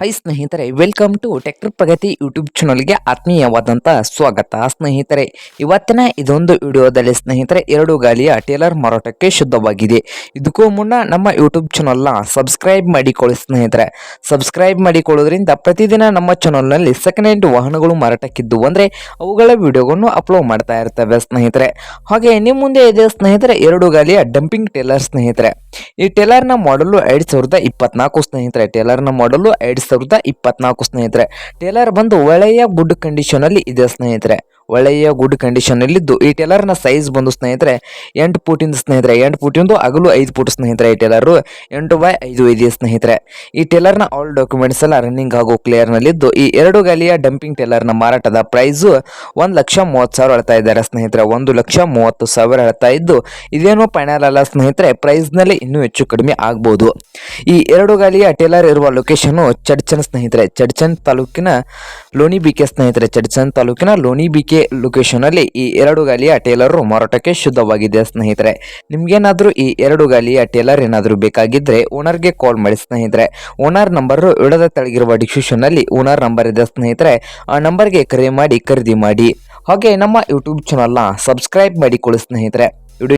High ಸ್ನೇಹಿತರೆ welcome to tractor Pragati YouTube ಚಾನಲ್ಗೆ ಆತ್ಮೀಯವಾದಂಥ ಸ್ವಾಗತ. ಸ್ನೇಹಿತರೆ, ಇವತ್ತಿನ ಇದೊಂದು ವಿಡಿಯೋದಲ್ಲಿ ಸ್ನೇಹಿತರೆ, ಎರಡು ಗಾಲಿಯ ಟೇಲರ್ ಮಾರಾಟಕ್ಕೆ ಶುದ್ಧವಾಗಿದೆ. ಇದಕ್ಕೂ ಮುನ್ನ ನಮ್ಮ ಯೂಟ್ಯೂಬ್ ಚಾನಲ್ನ ಸಬ್ಸ್ಕ್ರೈಬ್ ಮಾಡಿಕೊಳ್ಳಿ ಸ್ನೇಹಿತರೆ. ಸಬ್ಸ್ಕ್ರೈಬ್ ಮಾಡಿಕೊಳ್ಳೋದ್ರಿಂದ ಪ್ರತಿದಿನ ನಮ್ಮ ಚಾನಲ್ನಲ್ಲಿ ಸೆಕೆಂಡ್ ಹ್ಯಾಂಡ್ ವಾಹನಗಳು ಮಾರಾಟಕ್ಕಿದ್ದು ಅಂದರೆ ಅವುಗಳ ವಿಡಿಯೋಗಳನ್ನು ಅಪ್ಲೋಡ್ ಮಾಡ್ತಾ ಇರ್ತವೆ ಸ್ನೇಹಿತರೆ. ಹಾಗೆ ನಿಮ್ಮ ಮುಂದೆ ಇದೆ ಸ್ನೇಹಿತರೆ, ಎರಡು ಗಾಲಿಯ ಡಂಪಿಂಗ್ ಟೇಲರ್ ಸ್ನೇಹಿತರೆ. ಈ ಟೇಲರ್ನ ಮಾಡಲು ಎರಡು ಸಾವಿರದ ಇಪ್ಪತ್ನಾಲ್ಕು ಸ್ನೇಹಿತರೆ ಟೇಲರ್ನ ಮಾಡಲು ಎರಡ್ ಸಾವಿರದ ಇಪ್ಪತ್ನಾಲ್ಕು ಸ್ನೇಹಿತರೆ. ಟೇಲರ್ ಬಂದು ಒಳ್ಳೆಯ ಗುಡ್ ಕಂಡೀಷನ್ ಅಲ್ಲಿ ಇದೆ ಸ್ನೇಹಿತರೆ. ಒಳ್ಳೆಯ ಗುಡ್ ಕಂಡೀಷನ್ ಅಲ್ಲಿದ್ದು ಈ ಟೇಲರ್ನ ಸೈಜ್ ಬಂದು ಸ್ನೇಹಿತರೆ, ಎಂಟು ಫೂಟಿಂದ ಸ್ನೇಹಿತರೆ, ಎಂಟು ಫೂಟಿಂದು ಅಗಲು ಐದು ಫೂಟ್ ಸ್ನೇಹಿತರೆ ಈ ಟೇಲರು ಎಂಟು ಬೈ ಐದು ಇದೆ ಸ್ನೇಹಿತರೆ. ಈ ಟೇಲರ್ನ ಆಲ್ ಡಾಕ್ಯುಮೆಂಟ್ಸ್ ಎಲ್ಲ ರನ್ನಿಂಗ್ ಹಾಗೂ ಕ್ಲಿಯರ್ ನಲ್ಲಿದ್ದು ಈ ಎರಡು ಗಾಲಿಯ ಡಂಪಿಂಗ್ ಟೇಲರ್ನ ಮಾರಾಟದ ಪ್ರೈಸು ಒಂದು ಲಕ್ಷ ಮೂವತ್ತು ಸಾವಿರ ಹೇಳ್ತಾ ಇದ್ದಾರೆ ಸ್ನೇಹಿತರೆ, ಒಂದು ಲಕ್ಷ ಮೂವತ್ತು ಸಾವಿರ ಹೇಳ್ತಾ ಇದ್ದು, ಇದೇನೋ ಫೈನಲ್ ಅಲ್ಲ ಸ್ನೇಹಿತರೆ ಪ್ರೈಸ್ನಲ್ಲಿ ಇನ್ನೂ ಹೆಚ್ಚು ಕಡಿಮೆ ಆಗ್ಬೋದು. ಈ ಎರಡು ಗಾಲಿಯ ಟೇಲರ್ ಇರುವ ಲೊಕೇಶನ್ ಚಡ್ಚನ್ ಸ್ನೇಹಿತರೆ, ಚಡ್ಚನ್ ತಾಲೂಕಿನ ಲೋಣಿಬಿಕೆ ಸ್ನೇಹಿತರೆ, ಚಡ್ಚನ್ ತಾಲೂಕಿನ ಲೋಣಿಬಿಕೆ ಲೊಕೇಶನ್ ಅಲ್ಲಿ ಈ ಎರಡು ಗಾಲಿಯ ಟೇಲರು ಮಾರಾಟಕ್ಕೆ ಶುದ್ಧವಾಗಿದೆ ಸ್ನೇಹಿತರೆ. ನಿಮ್ಗೇನಾದರೂ ಈ ಎರಡು ಗಾಲಿಯ ಟೇಲರ್ ಏನಾದರೂ ಬೇಕಾಗಿದ್ರೆ ಓನರ್ಗೆ ಕಾಲ್ ಮಾಡಿ ಸ್ನೇಹಿತರೆ. ಓನರ್ ನಂಬರ್ ಇಡದ ತೆಳಗಿರುವ ಡಿಸ್ಕ್ರಿಪ್ಷನ್ ಅಲ್ಲಿ ಓನರ್ ನಂಬರ್ ಇದೆ ಸ್ನೇಹಿತರೆ. ಆ ನಂಬರ್ಗೆ ಕರೆ ಮಾಡಿ ಖರೀದಿ ಮಾಡಿ. ಹಾಗೆ ನಮ್ಮ ಯೂಟ್ಯೂಬ್ ಚಾನಲ್ನ ಸಬ್ಸ್ಕ್ರೈಬ್ ಮಾಡಿಕೊಳ್ಳಿ ಸ್ನೇಹಿತರೆ.